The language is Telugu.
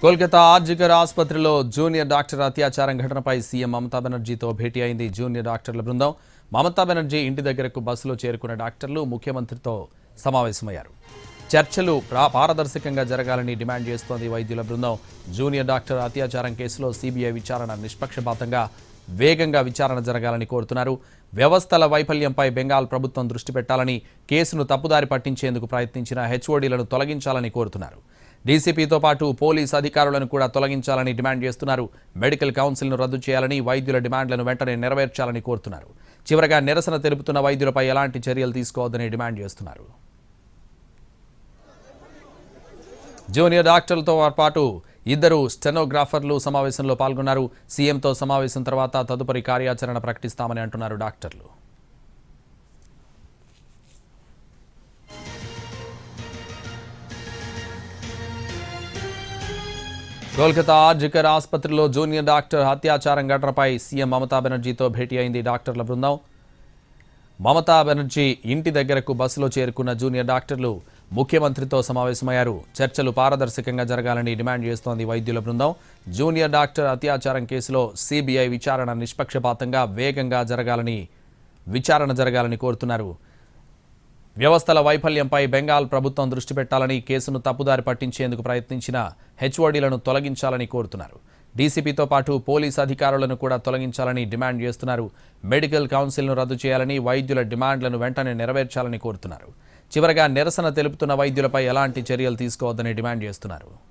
కోల్కతా ఆర్జికర్ ఆసుపత్రిలో జూనియర్ డాక్టర్ అత్యాచారం ఘటనపై సీఎం మమతా బెనర్జీతో భేటీ అయింది జూనియర్ డాక్టర్ల బృందం. మమతా బెనర్జీ ఇంటి దగ్గరకు బస్సులో చేరుకున్న డాక్టర్లు ముఖ్యమంత్రితో సమావేశమయ్యారు. చర్చలు పారదర్శకంగా జరగాలని డిమాండ్ చేస్తోంది వైద్యుల బృందం. జూనియర్ డాక్టర్ అత్యాచారం కేసులో సీబీఐ విచారణ నిష్పక్షపాతంగా వేగంగా విచారణ జరగాలని కోరుతున్నారు. వ్యవస్థల వైఫల్యంపై బెంగాల్ ప్రభుత్వం దృష్టి పెట్టాలని కేసును తప్పుదారి పట్టించేందుకు ప్రయత్నించిన హెచ్ఓడీలను తొలగించాలని కోరుతున్నారు. డీసీపీతో పాటు పోలీస్ అధికారులను కూడా తొలగించాలని డిమాండ్ చేస్తున్నారు. మెడికల్ కౌన్సిల్ను రద్దు చేయాలని వైద్యుల డిమాండ్లను వెంటనే నెరవేర్చాలని కోరుతున్నారు. చివరగా నిరసన తెలుపుతున్న వైద్యులపై ఎలాంటి చర్యలు తీసుకోవద్దని డిమాండ్ చేస్తున్నారు. జూనియర్ డాక్టర్లతో పాటు ఇద్దరు స్టెనోగ్రాఫర్లు సమావేశంలో పాల్గొన్నారు. సీఎంతో సమావేశం తర్వాత తదుపరి కార్యాచరణ ప్రకటిస్తామని అంటున్నారు డాక్టర్లు. కోల్కతా ఆర్జికర్ ఆసుపత్రిలో జూనియర్ డాక్టర్ అత్యాచారం ఘటనపై సీఎం మమతా బెనర్జీతో భేటీ అయింది డాక్టర్ల బృందం. మమతా బెనర్జీ ఇంటి దగ్గరకు బస్సులో చేరుకున్న జూనియర్ డాక్టర్లు ముఖ్యమంత్రితో సమావేశమయ్యారు. చర్చలు పారదర్శకంగా జరగాలని డిమాండ్ చేస్తోంది వైద్యుల బృందం. జూనియర్ డాక్టర్ అత్యాచారం కేసులో సిబిఐ విచారణ నిష్పక్షపాతంగా వేగంగా జరగాలని విచారణ జరగాలని కోరుతున్నారు. వ్యవస్థల వైఫల్యంపై బెంగాల్ ప్రభుత్వం దృష్టి పెట్టాలని కేసును తప్పుదారి పట్టించేందుకు ప్రయత్నించిన హెచ్ఓడీలను తొలగించాలని కోరుతున్నారు. డీసీపీతో పాటు పోలీస్ అధికారులను కూడా తొలగించాలని డిమాండ్ చేస్తున్నారు. మెడికల్ కౌన్సిల్ను రద్దు చేయాలని వైద్యుల డిమాండ్లను వెంటనే నెరవేర్చాలని కోరుతున్నారు. చివరగా నిరసన తెలుపుతున్న వైద్యులపై ఎలాంటి చర్యలు తీసుకోవద్దని డిమాండ్ చేస్తున్నారు.